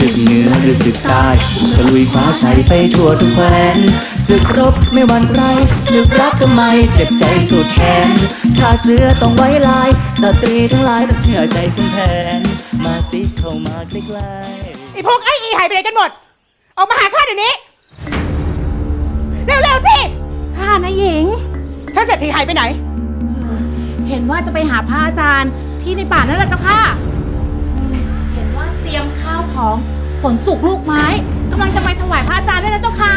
ศึกเหนือหรือศึกใต้ตะลุยคว้าชัยไปทั่วทุกแคว้นศึกรบไม่หวั่นไรศึกรักก็ไม่เจ็บใจสุดแขนถ้าเสือต้องไว้ลาย สตรีทั้งหลายต้องเชื่อใจคุณแผน มาสิเข้ามาใกล้ๆไอ้พวกไอ้อีหายไปไหนกันหมด ออกมาหาข้าเดี๋ยวนี้ เร็วๆสิค่ะนายหญิง ท่านเศรษฐีหายไปไหน เห็นว่าจะไปหาพระอาจารย์ที่ในป่านั่นแหละเจ้าค่ะเห็นว่าเตรี ยมข้อง ผลสุกลูกไม้กำลังจะไปถวายพระอาจารย์ด้แล้วเจ้าค่ะ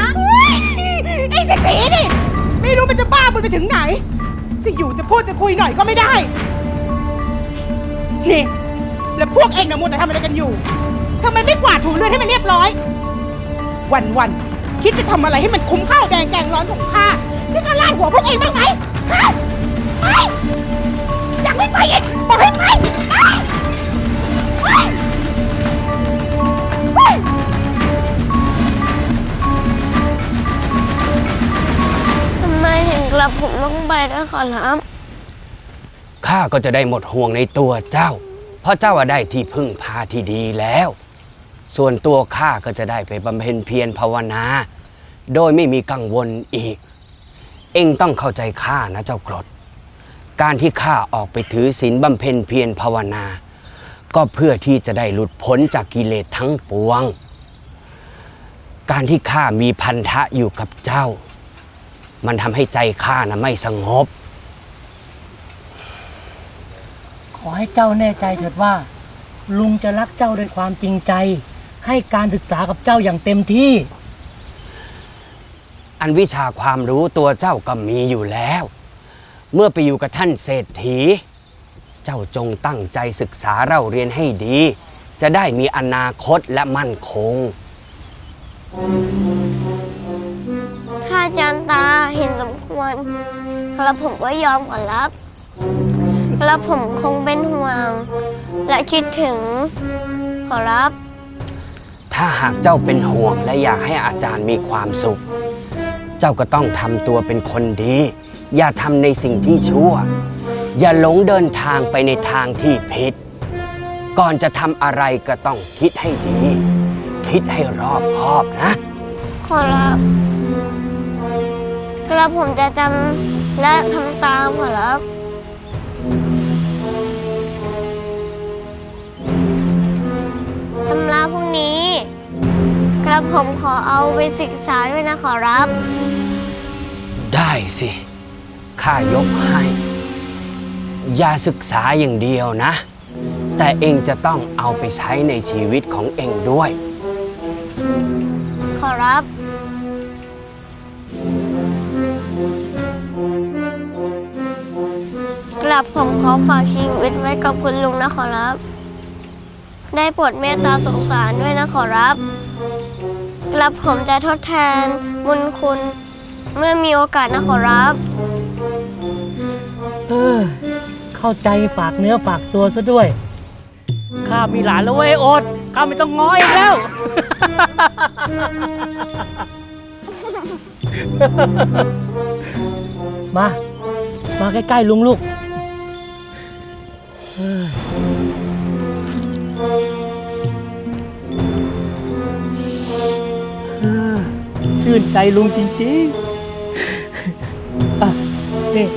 ไอ้เศรษฐีนี่ไม่รู้มันจะบ้าบุญไปถึงไหน จะอยู่จะพูดจะคุยหน่อยก็ไม่ได้นี่แล้วพวกเองนะมัวแต่ทำอะไรกันอยู่ทำไมไม่กวาดถูเรือนให้มันเรียบร้อย วันวันคิดจะทำอะไรให้มันคุ้มข้าวแดงแกงร้อนของข้าที่ข้าลาดหัวพวกเองบ้างไหมฮะไปยังไม่ไปอีกบอกให้ไป ขอรับข้าก็จะได้หมดห่วงในตัวเจ้า เพราะเจ้าอะได้ที่พึ่งพาที่ดีแล้ว ส่วนตัวข้าก็จะได้ไปบำเพ็ญเพียรภาวนา โดยไม่มีกังวลอีก เอ็งต้องเข้าใจข้านะเจ้ากรด การที่ข้าออกไปถือศีลบำเพ็ญเพียรภาวนา ก็เพื่อที่จะได้หลุดพ้นจากกิเลสทั้งปวง การที่ข้ามีพันธะอยู่กับเจ้า มันทำให้ใจข้านะไม่สงบ ข อให้เจ้าแน่ใจเถิดว่า ลุงจะรักเจ้าด้วยความจริงใจ ให้การศึกษากับเจ้าอย่างเต็มที่ อันวิชาความรู้ตัวเจ้าก็มีอยู่แล้ว เมื่อไปอยู่กับท่านเศรษฐี เจ้าจงตั้งใจศึกษาเราเรียนให้ดี จะได้มีอนาคตและมั่นคง ถ้าอาจารย์ตาเห็นสมควรกระผมก็ยอมขอรับ กระผมคงเป็นห่วง และคิดถึง ขอรับ ถ้าหากเจ้าเป็นห่วงและอยากให้อาจารย์มีความสุข เจ้าก็ต้องทำตัวเป็นคนดี อย่าทำในสิ่งที่ชั่ว อย่าหลงเดินทางไปในทางที่ผิด ก่อนจะทำอะไรก็ต้องคิดให้ดี คิดให้รอบคอบนะ ขอรับกระผมจะจำและทำตามขอรับำราพวกนี้ กระผมขอเอาไปศึกษาด้วยนะขอรับ ได้สิ ข้ายกให้ อย่าศึกษาอย่างเดียวนะ แต่เองจะต้องเอาไปใช้ในชีวิตของเองด้วย ขอรับ กลับผมขอฝากชีวิตไว้กับคุณลุงนะขอรับ ได้โปรดเมตตาสงสารด้วยนะขอรับกลับผมจะทดแทนบุญคุณเมื่อมีโอกาสนะขอรับ เออ เข้าใจฝากเนื้อฝากตัวซะด้วย ข้ามีหลานแล้วเว้ยโอดข้าไม่ต้องง้ออีกแล้ว มา มาใกล้ๆลุงลูกเอ้ยเอ ชื่นใจลุงจริงๆอะนี่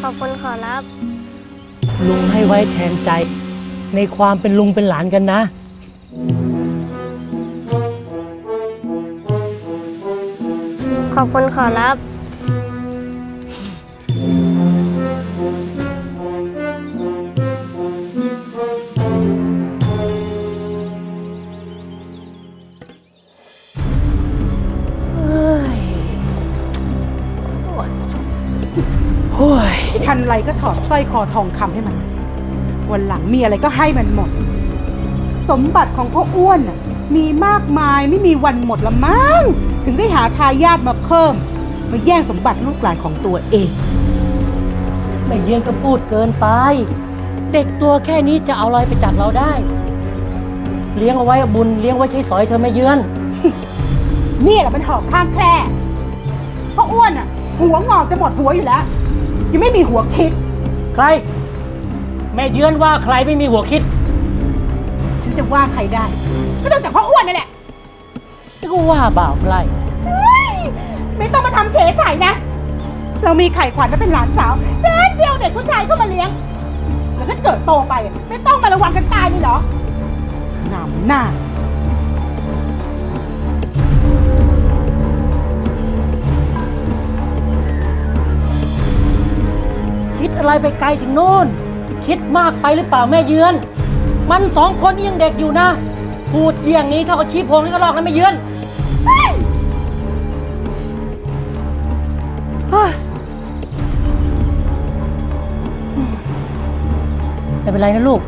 ขอบคุณขอรับ ลุงให้ไว้แทนใจ ในความเป็นลุงเป็นหลานกันนะ ขอบคุณขอรับ ไรก็ถอดสร้อยคอทองคำให้มัน วันหลังมีอะไรก็ให้มันหมด สมบัติของพ่ออ้วนน่ะมีมากมายไม่มีวันหมดละมั้งถึงได้หาทายาทมาเพิ่ม มาแย่งสมบัติลูกหลานของตัวเอง แม่เยือนก็พูดเกินไป เด็กตัวแค่นี้จะเอาอะไรไปจากเราได้ เลี้ยงเอาไว้บุญเลี้ยงไว้ใช้สอยเธอแม่เยือน นี่แหละมันหอกข้างแคร่พ่ออ้วนอะหัวงอกจะหมดหัวอยู่แล้ว ยังไม่มีหัวคิด ใคร แม่เยือนว่าใครไม่มีหัวคิด ฉันจะว่าใครได้ ก็ต้องจากพ่ออ้วนนั่นแหละก็ว่าบ่าวไพร่เฮ้ยไม่ต้องมาทำเฉยไฉนะ เรามีไข่ขวัญก็เป็นหลานสาวเด็กเดียวเด็กผู้ชายเข้ามาเลี้ยง แล้วถ้าเกิดโตไปอะไม่ต้องมาระวังกันตายนี่เหรอหนำหน้า คิดอะไรไปไกลถึงโน่น คิดมากไปหรือเปล่าแม่เยือน มันสองคนนี่ยังเด็กอยู่นะ พูดเยี่ยงนี้เท่ากับชี้โพงนี่ก็ลอกนะแม่เยือนเฮ้ยไม่เป็นไรนะลูก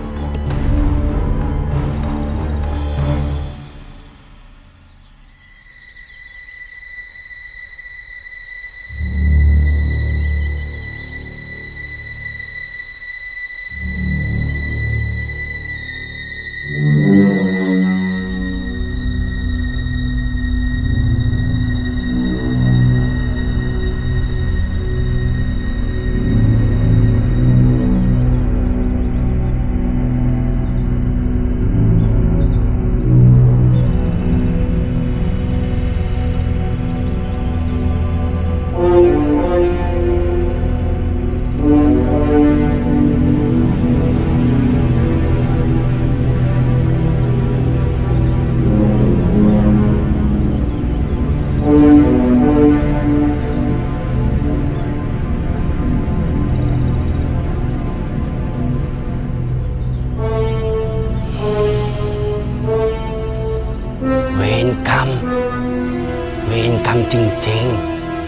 กรรมจริง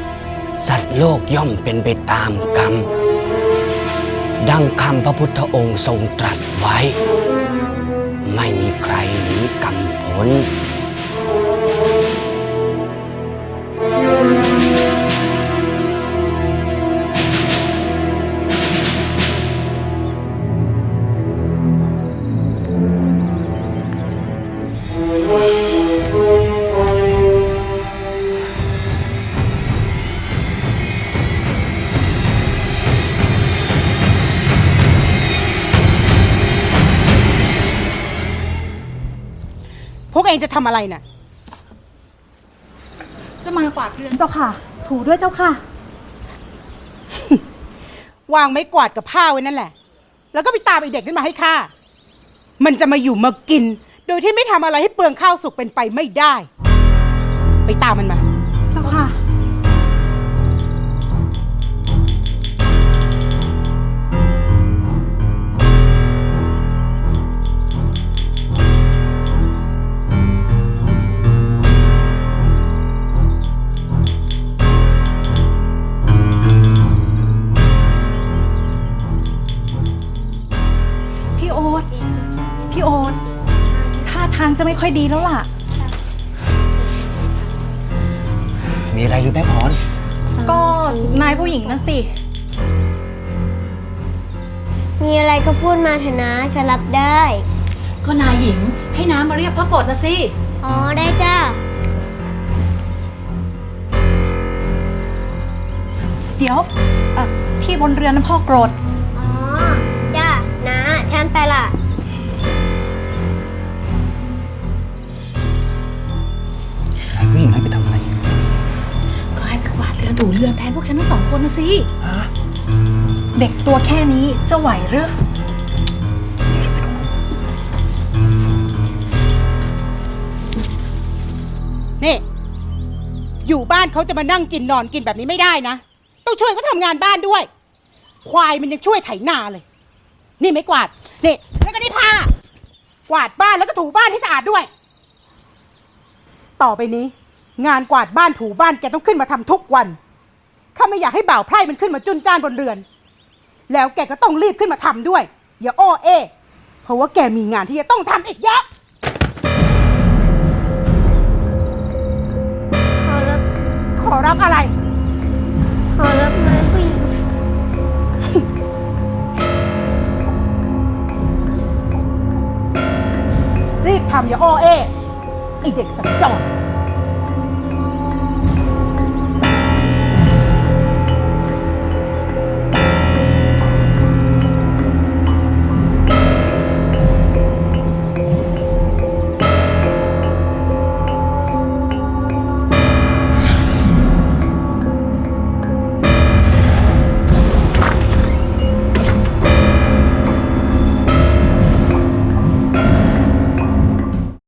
ๆ สัตว์โลกย่อมเป็นไปตามกรรม ดังคำพระพุทธองค์ทรงตรัสไว้ ไม่มีใครหนีกรรมพ้น เองจะทำอะไรน่ะ จะมากวาดเรือนเจ้าค่ะ ถูด้วยเจ้าค่ะ วางไม้กวาดกับผ้าไว้นั่นแหละ แล้วก็ไปตามไอเด็กนั้นมาให้ข้า มันจะมาอยู่มากิน โดยที่ไม่ทำอะไรให้เปลืองข้าวสุกเป็นไปไม่ได้ ไปตามมันมา อยดีแล้วล่ะ มีอะไรหรือแม่พร ก็นายผู้หญิงนะสิ มีอะไรก็พูดมาเถอะนะฉันรับได้ ก็นายหญิงให้น้ำมาเรียกพระกฏนะสิ อ๋อได้จ้าเดี๋ยวเอ่อที่บนเรือนนั้นพ่อโกรธ อ๋อจ้านะฉันไปละ อนถูเรือนแทนพวกฉันทั้งสองคนนะสิ เด็กตัวแค่นี้จะไหวหรือนี่ อยู่บ้านเขาจะมานั่งกินนอนกินแบบนี้ไม่ได้นะ ต้องช่วยเขาทำงานบ้านด้วย ควายมันยังช่วยไถนาเลย นี่ไม่กวาด นี่ แล้วก็นี่ผ้ากวาดบ้านแล้วก็ถูบ้านให้สะอาดด้วย ต่อไปนี้ งานกวาดบ้านถูบ้านแกต้องขึ้นมาทำทุกวัน ข้าไม่อยากให้บ่าวไพร่มันขึ้นมาจุนจ้านบนเรือน แล้วแกก็ต้องรีบขึ้นมาทำด้วย อย่าโอ้เอ เพราะว่าแกมีงานที่จะต้องทำอีกเยอะ ขอรับ ขอรับอะไร ขอรับนายผู้หญิงรีบทำอย่าโอเอไอเด็กสัญจร